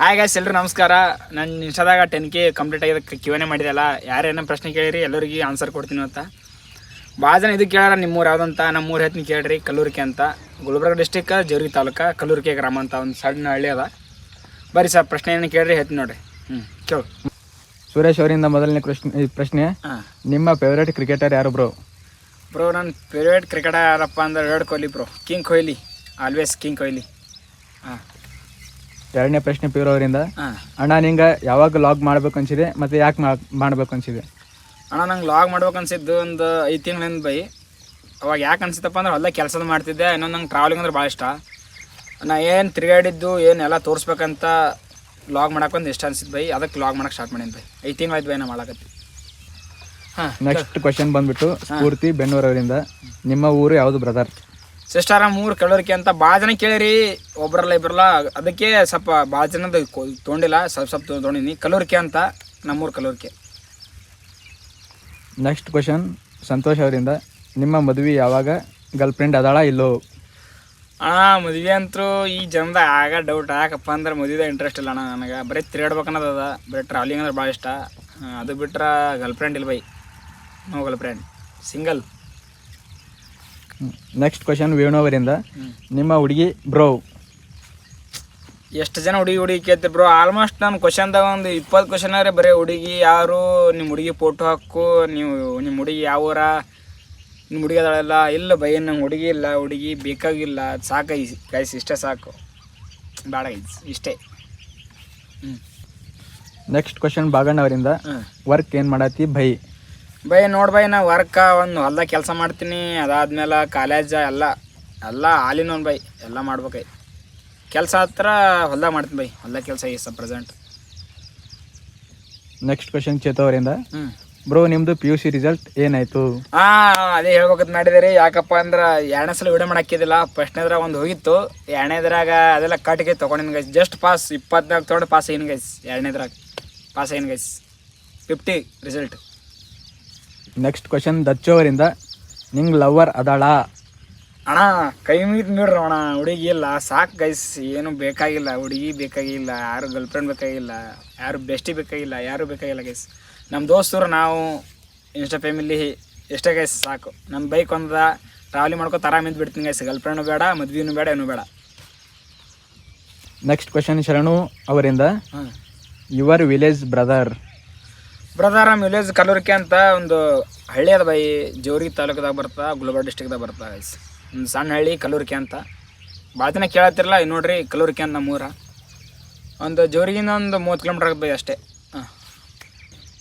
Hi guys ಎಲ್ಲರೂ ನಮಸ್ಕಾರ. ನಾನು ನಿಮಿಷದಾಗ ಟೆನ್ ಕೆ ಕಂಪ್ಲೀಟ್ ಆಗಿದೆ ಎನ್ ಮಾಡಿದೆಲ್ಲ ಯಾರೇನೋ ಪ್ರಶ್ನೆ ಕೇಳಿರಿ ಎಲ್ಲರಿಗೆ ಆನ್ಸರ್ ಕೊಡ್ತೀನಿ ಅಂತ. ಭಾಳ ಜನ ಇದು ಕೇಳಾರ ನಿಮ್ಮೂರು ಯಾವುದಂತ ನಮ್ಮೂರು ಹೆತ್ತಿನ ಕೇಳಿರಿ ಕಲ್ಲೂರಿಕೆ ಅಂತ. ಗುಲ್ಬರ್ಗ ಡಿಸ್ಟಿಕ್ ಜೇವರ್ಗಿ ತಾಲೂಕ ಕಲ್ಲೂರಿಕೆ ಗ್ರಾಮ ಅಂತ ಒಂದು ಸಣ್ಣ ಹಳ್ಳಿ ಅದ. ಬರ್ರಿ ಸರ್ ಪ್ರಶ್ನೆ ಏನು ಕೇಳಿರಿ ಹೇಳ್ತೀನಿ ನೋಡ್ರಿ. ಹ್ಞೂ ಕೇಳು. ಸುರೇಶ್ ಅವರಿಂದ ಮೊದಲನೇ ಪ್ರಶ್ನೆ ಪ್ರಶ್ನೆ. ಹಾಂ. ನಿಮ್ಮ ಫೇವ್ರೇಟ್ ಕ್ರಿಕೆಟರ್ ಯಾರು ಬ್ರೋ ಬ್ರೋ ನನ್ನ ಫೇವ್ರೇಟ್ ಕ್ರಿಕೆಟರ್ ಯಾರಪ್ಪ ಅಂದ್ರೆ Virat Kohli bro king Kohli always king Kohli ಹಾಂ. ಎರಡನೇ ಪ್ರಶ್ನೆ ಪ್ಯೂರ್ ಅವರಿಂದ ಅಣ್ಣ ನಿಂಗೆ ಯಾವಾಗ ಲಾಗ್ ಮಾಡ್ಬೇಕು ಅನ್ಸಿದೆ ಮತ್ತೆ ಯಾಕೆ ಮಾಡ್ಬೇಕು ಅನ್ಸಿದೆ? ಅಣ್ಣ ನಂಗೆ ಲಾಗ್ ಮಾಡ್ಬೇಕು ಅನ್ಸಿದ್ದು ಒಂದು ಐದು ತಿಂಗಳಿಂದ ಬೈ. ಅವಾಗ ಯಾಕೆ ಅನ್ಸಿತ್ತಪ್ಪ ಅಂದ್ರೆ ಅಲ್ಲೇ ಕೆಲಸದ ಮಾಡ್ತಿದ್ದೆ ಇನ್ನೊಂದು ನಂಗೆ ಟ್ರಾವೆಲಿಂಗ್ ಅಂದ್ರೆ ಭಾಳ ಇಷ್ಟ. ನಾ ಏನು ತಿರುಗಾಡಿದ್ದು ಏನು ಎಲ್ಲ ತೋರಿಸ್ಬೇಕಂತ ಲಾಗ್ ಮಾಡಕ್ಕೆ ಇಷ್ಟ ಅನ್ಸಿದ್ದು ಬೈ. ಅದಕ್ಕೆ ಲಾಗ್ ಮಾಡಕ್ಕೆ ಸ್ಟಾರ್ಟ್ ಮಾಡೀನಿ ಬೈ. ಐದು ತಿಂಗಳಾಯ್ತು ಬೈ ನಾ ಮಾಡಕತ್ತಿ. ಹಾಂ ನೆಕ್ಸ್ಟ್ ಕ್ವಶನ್ ಬಂದ್ಬಿಟ್ಟು ಸ್ಫೂರ್ತಿ ಬೆನ್ನೂರು ಅವರಿಂದ ನಿಮ್ಮ ಊರು ಯಾವುದು ಬ್ರದರ್ ಸಿಸ್ಟಾರ ಮೂರು ಕೇಳೋರಿಕೆ ಅಂತ ಭಾಳ ಜನ ಕೇಳಿರಿ. ಒಬ್ಬರಲ್ಲ ಇಬ್ಬರಲ್ಲ ಅದಕ್ಕೆ ಸ್ವಲ್ಪ ಭಾಳ ಜನದ ತೊಗೊಂಡಿಲ್ಲ ಸ್ವಲ್ಪ ಸ್ವಲ್ಪ ತೊಗೊಂಡಿನಿ. ಕಲೋರಿಕೆ ಅಂತ ನಮ್ಮೂರು ಕಲೋರಿಕೆ ನೆಕ್ಸ್ಟ್ ಕ್ವಶನ್ ಸಂತೋಷ್ ಅವರಿಂದ. ನಿಮ್ಮ ಮದುವೆ ಯಾವಾಗ? ಗರ್ಲ್ ಫ್ರೆಂಡ್ ಅದಾಳ ಇಲ್ಲೋ? ಅಣ್ಣ ಮದುವೆ ಅಂತೂ ಈ ಜನದ ಆಗ ಡೌಟ್ ಯಾಕಪ್ಪ ಅಂದ್ರೆ ಮದುವೆದ ಇಂಟ್ರೆಸ್ಟ್ ಇಲ್ಲ ಅಣ್ಣ ನನಗೆ. ಬರೀ ತಿರ್ಗಾಡ್ಬೇಕು ಅನ್ನೋದು ಅದ ಬರೀ ಟ್ರಾವೆಲಿಂಗ್ ಅಂದ್ರೆ ಭಾಳ ಇಷ್ಟ. ಅದು ಬಿಟ್ರೆ ಗರ್ಲ್ ಫ್ರೆಂಡ್ ಇಲ್ಲ bye no girlfriend single next question Venu ಅವರಿಂದ ನಿಮ್ಮ ಹುಡುಗಿ ಬ್ರೋ ಎಷ್ಟು ಜನ ಹುಡುಗಿ ಹುಡುಗಿ ಕೇಳ್ತೀರಿ ಬ್ರೋ ಆಲ್ಮೋಸ್ಟ್ ನಾನು ಕ್ವಶನ್ದಾಗ ಒಂದು ಇಪ್ಪತ್ತು ಕ್ವಶನ್ ಆದರೆ ಬರೀ ಹುಡುಗಿ ಯಾರು ನಿಮ್ಮ ಹುಡುಗಿ ಫೋಟೋ ಹಾಕು ನೀವು ನಿಮ್ಮ ಹುಡುಗಿ ಯಾವ ಊರ ನಿಮ್ಮ ಹುಡುಗಿ ಅದಳೆಲ್ಲ? ಇಲ್ಲ ಬೈ ನಂಗೆ ಹುಡುಗಿ ಇಲ್ಲ ಹುಡುಗಿ ಬೇಕಾಗಿಲ್ಲ. ಸಾಕು ಗೈಸ್ ಇಷ್ಟೇ ಸಾಕು. ಬೇಡ ಇಷ್ಟೇ. ಹ್ಞೂ ನೆಕ್ಸ್ಟ್ ಕ್ವಶನ್ ಬಾಗಣ್ಣ ಅವರಿಂದ ವರ್ಕ್ ಏನು ಮಾಡತ್ತಿ ಭೈ? ಬೈ ನೋಡ್ ಬೈ ನಾ ವರ್ಕ ಒಂದು ಹೊಲ್ದಾಗ ಕೆಲಸ ಮಾಡ್ತೀನಿ ಅದಾದ್ಮೇಲೆ ಕಾಲೇಜ ಎಲ್ಲ ಎಲ್ಲ ಹಾಲಿನ ಒಂದು ಬೈ ಎಲ್ಲ ಮಾಡ್ಬೇಕೈ. ಕೆಲಸ ಹತ್ರ ಹೊಲ್ದಾಗ ಮಾಡ್ತೀನಿ ಬೈ ಹೊಲ್ದಾಗ ಕೆಲಸ ಈ ಸರ್ ಪ್ರೆಸೆಂಟ್ ನೆಕ್ಸ್ಟ್ ಕ್ವಶನ್ ಚೇತ ಅವರಿಂದ. ಹ್ಞೂ ಬ್ರೋ ನಿಮ್ಮದು ಪಿ ಯು ಸಿ ರಿಸಲ್ಟ್ ಏನಾಯ್ತು? ಹಾಂ ಅದೇ ಹೇಳ್ಬೇಕಂತ ಮಾಡಿದಿರಿ ಯಾಕಪ್ಪ ಅಂದ್ರೆ ಎರಡನೇ ಸಲ ವಿಡಿಯೋ ಮಾಡಕ್ಕಿದ್ದಿಲ್ಲ ಫಸ್ಟ್ನೇದ್ರಾಗ ಒಂದು ಹೋಗಿತ್ತು ಎರಡನೇದ್ರಾಗ ಅದೆಲ್ಲ ಕಟ್ಗೆ ತೊಗೊಂಡಿನ ಗೈಸ್ ಜಸ್ಟ್ ಪಾಸ್ ಇಪ್ಪತ್ನಾಲ್ಕು ತೊಗೊಂಡು ಪಾಸ್ ಆಗಿನ ಗೈಸ್ ಎರಡನೇದ್ರಾಗ ಪಾಸ್ ಆಗಿನ guys fifty result next question ದಚ್ಚೋವರಿಂದ ನಿಂಗೆ ಲವರ್ ಅದಾಳ? ಅಣ್ಣ ಕೈ ಮೀಟ್ ನೋಡ್ರಿ ಅಣ್ಣ ಹುಡುಗಿ ಇಲ್ಲ. ಸಾಕು ಗೈಸ್ ಏನು ಬೇಕಾಗಿಲ್ಲ. ಹುಡುಗಿ ಬೇಕಾಗಿಲ್ಲ ಯಾರು ಗರ್ಲ್ ಫ್ರೆಂಡ್ ಬೇಕಾಗಿಲ್ಲ ಯಾರು ಬೆಸ್ಟಿ ಬೇಕಾಗಿಲ್ಲ ಯಾರು ಬೇಕಾಗಿಲ್ಲ ಗೈಸ್ ನಮ್ಮ ದೋಸ್ತರು ನಾವು ಇನ್ಸ್ಟಾ ಫ್ಯಾಮಿಲಿ ಎಷ್ಟೇ ಗೈಸ್ ಸಾಕು. ನಮ್ಮ ಬೈಕ್ ಒಂದ ಟ್ರಾವೆಲಿಂಗ್ ಮಾಡ್ಕೊತ ಆರಾಮಿದ್ದು ಬಿಡ್ತೀನಿ ಗೈಸ್ ಗರ್ಲ್ ಫ್ರೆಂಡು ಬೇಡ ಮದ್ವೆನೂ ಬೇಡ ಏನೂ ಬೇಡ. ನೆಕ್ಸ್ಟ್ ಕ್ವಶನ್ ಶರಣು ಅವರಿಂದ. ಯುವರ್ ವಿಲೇಜ್ ಬ್ರದರ್ ಬ್ರದರ್ ನಮ್ಮ ವಿಲೇಜ್ ಕಲೋರಿಕೆ ಅಂತ ಒಂದು ಹಳ್ಳಿ ಅದ ಬೈ ಜೋರಿ ತಾಲೂಕದಾಗ ಬರ್ತಾ ಗುಲ್ಬರ್ಗ ಡಿಸ್ಟಿಕ್ದಾಗ ಬರ್ತಾ. ಗೈಸ್ ಒಂದು ಸಣ್ಣ ಹಳ್ಳಿ ಕಲೋರಿಕೆ ಅಂತ. ಭಾಳ ಜನ ಕೇಳತ್ತಿರಲ್ಲ ಇಲ್ಲಿ ನೋಡ್ರಿ ಕಲೋರಿಕೆ ಅಂತ ನಮ್ಮೂರ. ಒಂದು ಜೋರಿಗಿನ ಒಂದು ಮೂವತ್ತು ಕಿಲೋಮೀಟ್ರ್ ಆಗ್ತದೆ ಬೈ ಅಷ್ಟೇ. ಹಾಂ.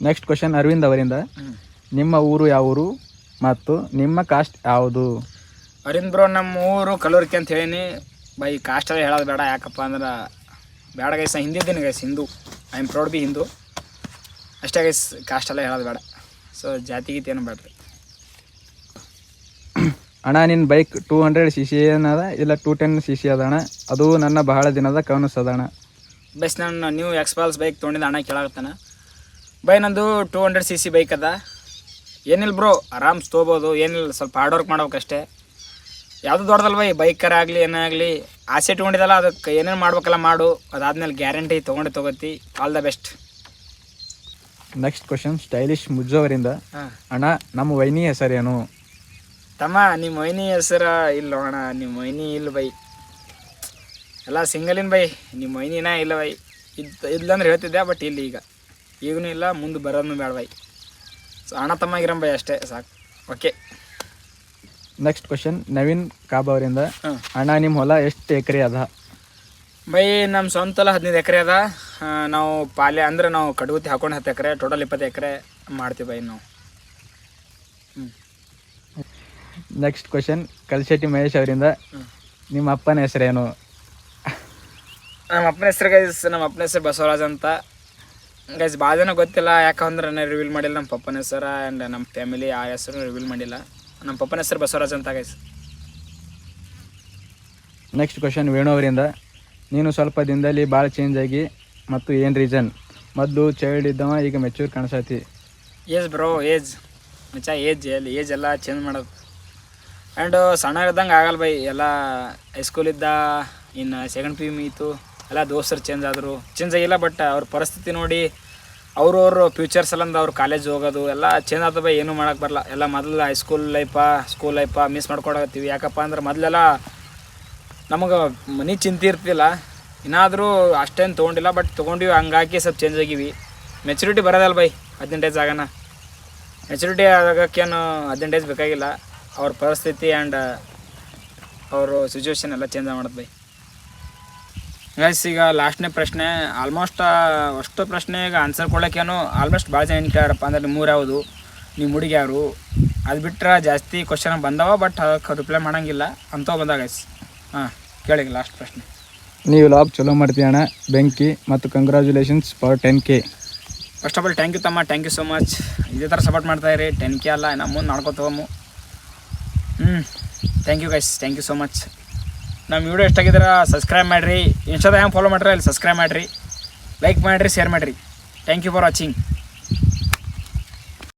ನೆಕ್ಸ್ಟ್ ಕ್ವಶನ್ ಅರವಿಂದ್ ಅವರಿಂದ. ನಿಮ್ಮ ಊರು ಯಾವ ಊರು ಮತ್ತು ನಿಮ್ಮ ಕಾಸ್ಟ್ ಯಾವುದು? ಅರವಿಂದ್ ಬ್ರೋ ನಮ್ಮ ಊರು ಕಲೋರಿಕೆ ಅಂತ ಹೇಳೀನಿ. ಬೈ ಕಾಸ್ಟ್ ಅದೇ ಹೇಳೋದು ಬೇಡ. ಯಾಕಪ್ಪ ಅಂದ್ರೆ ಬೇಡ guys ಹಿಂದಿದ್ದೀನಿ guys Hindu. I am proud be Hindu ಅಷ್ಟೇ ಗೈಸ್ ಕಾಸ್ಟ್ ಎಲ್ಲ ಹೇಳೋದು ಬೇಡ. ಸೊ ಜಾತಿ ಗೀತಿ ಏನು ಬೇಡ್ರಿ. ಅಣ್ಣ ನಿನ್ನ bike two hundred C C ಏನದ? ಇಲ್ಲ ಟೂ ಟೆನ್ ಸಿ ಸಿ ಅದ ಅಣ್ಣ? ಅದು ನನ್ನ ಬಹಳ ದಿನದ ಕನಸದಣ ಅಣ್ಣ. ಬಸ್ ನಾನು ನ್ಯೂ ಎಕ್ಸ್ಪಾಲ್ಸ್ ಬೈಕ್ ತೊಗೊಂಡಿದ್ದ ಅಣ್ಣ ಕೇಳಾಗತ್ತಾನ. ಬೈ ನಂದು two hundred C C bike ಅದ. ಏನಿಲ್ಲ ಬ್ರೋ ಆರಾಮ್ಸ್ ತೊಗೋಬೋದು. ಏನಿಲ್ಲ ಸ್ವಲ್ಪ ಹಾರ್ಡ್ ವರ್ಕ್ ಮಾಡ್ಬೇಕಷ್ಟೇ. ಯಾವುದು ದೊಡ್ಡದಲ್ಲ ಬೈ ಬೈಕರ್ ಆಗಲಿ ಏನೇ ಆಗಲಿ ಆಸೆ ತೊಗೊಂಡಿದ್ದಲ್ಲ ಅದಕ್ಕೆ ಏನೇನು ಮಾಡ್ಬೇಕಲ್ಲ ಮಾಡು. ಅದಾದ್ಮೇಲೆ ಗ್ಯಾರಂಟಿ ತೊಗೊಂಡು ತೊಗೋತಿ. All the best next question stylish ಮುಜ್ಜೋವರಿಂದ ಅಣ್ಣ ನಮ್ಮ ವೈನಿ ಹೆಸರೇನು? ತಮ್ಮ ನಿಮ್ಮ ವೈನಿ ಹೆಸರ ಇಲ್ಲ ಅಣ್ಣ ನಿಮ್ಮ ವೈನಿ ಇಲ್ಲ ಬೈ. ಎಲ್ಲ ಸಿಂಗಲಿನ ಬೈ? ನಿಮ್ಮ ವೈನಿನ ಇಲ್ಲ ಬೈ. ಇದ್ ಇದ್ಲಂದ್ರೆ ಹೇಳ್ತಿದ್ದೆ ಬಟ್ ಇಲ್ಲಿ ಈಗ. ಈಗೂ ಇಲ್ಲ ಮುಂದೆ ಬರೋದನ್ನು ಬೇಡ ಬೈ. ಸೊ ಅಣ್ಣ ತಮ್ಮಾಗಿರಂ ಬೈ ಅಷ್ಟೇ ಸಾಕು. ಓಕೆ ನೆಕ್ಸ್ಟ್ ಕ್ವಶನ್ ನವೀನ್ ಕಾಬ್ ಅವರಿಂದ. ಹಾಂ. ಅಣ್ಣ ನಿಮ್ಮ ಹೊಲ ಎಷ್ಟು ಎಕರೆ ಅದ? ಬೈ ನಮ್ಮ ಸ್ವಂತ ಎಲ್ಲ ಹದಿನೈದು ಎಕರೆ ಅದ. ನಾವು ಪಾಲೆ ಅಂದ್ರೆ ನಾವು ಕಡುಗುತ್ತಿ ಹಾಕೊಂಡು ಹತ್ತು ಎಕರೆ ಟೋಟಲ್ ಇಪ್ಪತ್ತು ಎಕರೆ ಮಾಡ್ತೀವಿ ಬೈ ನಾವು. ನೆಕ್ಸ್ಟ್ ಕ್ವಶನ್ ಕಲ್ಶೆಟ್ಟಿ ಮಹೇಶ್ ಅವರಿಂದ. ನಿಮ್ಮ ಅಪ್ಪನ ಹೆಸರೇನು? ನಮ್ಮ ಅಪ್ಪನ ಹೆಸರು ಗೈಸ್ ನಮ್ಮ ಅಪ್ಪನ ಹೆಸರು ಬಸವರಾಜ್ ಅಂತ. ಗೈಸ್ ಭಾಳ ಜನ ಗೊತ್ತಿಲ್ಲ ಯಾಕಂದ್ರೆ ನಾನು ರಿವೀಲ್ ಮಾಡಿಲ್ಲ ನಮ್ಮ ಪಪ್ಪನ ಹೆಸರು ಆ್ಯಂಡ್ ನಮ್ಮ ಫ್ಯಾಮಿಲಿ ಆ ಹೆಸರು ರಿವೀಲ್ ಮಾಡಿಲ್ಲ. ನಮ್ಮ ಪಪ್ಪನ ಹೆಸರು ಬಸವರಾಜ್ ಅಂತ ಗೈಸ್ ನೆಕ್ಸ್ಟ್ ಕ್ವಶನ್ ವೇಣು ಅವರಿಂದ. ನೀನು ಸ್ವಲ್ಪ ದಿನದಲ್ಲಿ ಭಾಳ ಚೇಂಜ್ ಆಗಿ ಮತ್ತು ಏನು ರೀಸನ್ ಮೊದಲು ಚೈಲ್ಡ್ ಇದ್ದವ, ಈಗ ಮೆಚೂರ್ ಕಾಣಿಸತಿ. ಏಜ್ ಬ್ರೋ ಏಜ್ ಮಚ್ಚ ಏಜ್ ಎಲ್ಲಿ? ಏಜ್ ಎಲ್ಲ ಚೇಂಜ್ ಮಾಡೋದು. ಆ್ಯಂಡ್ ಸಣ್ಣ ಇದ್ದಂಗೆ ಆಗಲ್ಲ ಬೈ. ಎಲ್ಲ ಹೈಸ್ಕೂಲಿದ್ದ ಇನ್ನು ಸೆಕೆಂಡ್ ಪಿ ಯು ಇತ್ತು, ಎಲ್ಲ ದೋಸ್ತರು ಚೇಂಜ್ ಆದರು. ಚೇಂಜ್ ಆಗಿಲ್ಲ ಬಟ್ ಅವ್ರ ಪರಿಸ್ಥಿತಿ ನೋಡಿ ಅವ್ರವ್ರ ಫ್ಯೂಚರ್ಸ್ ಎಲ್ಲ ಅವ್ರು ಕಾಲೇಜ್ ಹೋಗೋದು, ಎಲ್ಲ ಚೇಂಜ್ ಬೈ. ಏನೂ ಮಾಡೋಕೆ ಬರಲ್ಲ ಎಲ್ಲ ಮೊದಲು ಹೈಸ್ಕೂಲ್ ಲೈಫಾ ಸ್ಕೂಲ್ ಲೈಫಾ ಮಿಸ್ ಮಾಡ್ಕೊಡತ್ತೀವಿ ಯಾಕಪ್ಪ ಅಂದ್ರೆ ಮೊದಲೆಲ್ಲ ನಮಗೆ ಮನೆ ಚಿಂತೆ ಇರ್ತಿಲ್ಲ ಇನ್ನಾದರೂ ಅಷ್ಟೇನು ತೊಗೊಂಡಿಲ್ಲ ಬಟ್ ತೊಗೊಂಡಿವಿ, ಹಂಗಾಗಿ ಸ್ವಲ್ಪ ಚೇಂಜ್ ಆಗಿವಿ. ಮೆಚುರಿಟಿ ಬರೋದಲ್ಲ ಬೈ ಹದಿನೆಂಟು ಡೇಸ್ ಆಗೋಣ ಮೆಚುರಿಟಿ ಆಗೋಕ್ಕೇನು ಹದಿನೆಂಟು ಡೇಸ್ ಬೇಕಾಗಿಲ್ಲ. ಅವ್ರ ಪರಿಸ್ಥಿತಿ ಆ್ಯಂಡ್ ಅವರು ಸಿಚುವೇಶನ್ ಎಲ್ಲ ಚೇಂಜ್ ಮಾಡೋದು ಬೈ. ಗೈಸ್ ಈಗ ಲಾಸ್ಟ್ನೇ ಪ್ರಶ್ನೆ ಆಲ್ಮೋಸ್ಟ್ ಅಷ್ಟು ಈಗ ಆನ್ಸರ್ ಕೊಡೋಕ್ಕೇನು ಆಲ್ಮೋಸ್ಟ್ ಭಾಳ ಜನ ಕೇಳಾರಪ್ಪ ಅಂದ್ರೆ ನಿಮ್ಮೂರು ಯಾವುದು? ನಿಮ್ಮ ಹುಡುಗಿ ಯಾರು? ಅದು ಬಿಟ್ಟರೆ ಜಾಸ್ತಿ ಕ್ವಶನ್ ಬಂದವ ಬಟ್ ಅದಕ್ಕೆ ರಿಪ್ಲೈ ಮಾಡೋಂಗಿಲ್ಲ. ಅಂತ ಬಂದಾಗ ಗೈಸ್ ಹಾಂ. ಕೇಳಿ ಲಾಸ್ಟ್ ಪ್ರಶ್ನೆ. ನೀವು ಲಾಗ್ ಚಲೋ ಮಾಡ್ತೀಯ ಅಣ್ಣ? ಬೆಂಕಿ ಮತ್ತು congratulations for ten K first of all thank you ತಮ್ಮ ಥ್ಯಾಂಕ್ ಯು ಸೋ ಮಚ್ ಇದೇ ಥರ ಸಪೋರ್ಟ್ ಮಾಡ್ತಾಯಿರಿ ಟೆನ್ ಕೆ ಅಲ್ಲ ನಮ್ಮ ಮುಂದೆ ಮಾಡ್ಕೊತವಮ್ಮು ಹ್ಞೂ thank you guys thank you so much ನಮ್ಮ ವಿಡಿಯೋ ಎಷ್ಟಾಗಿದ್ರೆ ಸಬ್ಸ್ಕ್ರೈಬ್ ಮಾಡಿರಿ. ಇನ್ಸ್ಟಾದ ಹೆಂಗೆ ಫಾಲೋ ಮಾಡಿರಿ ಅಲ್ಲಿ ಸಬ್ಸ್ಕ್ರೈಬ್ ಮಾಡಿರಿ. ಲೈಕ್ ಮಾಡಿರಿ ಶೇರ್ ಮಾಡಿರಿ. Thank you for watching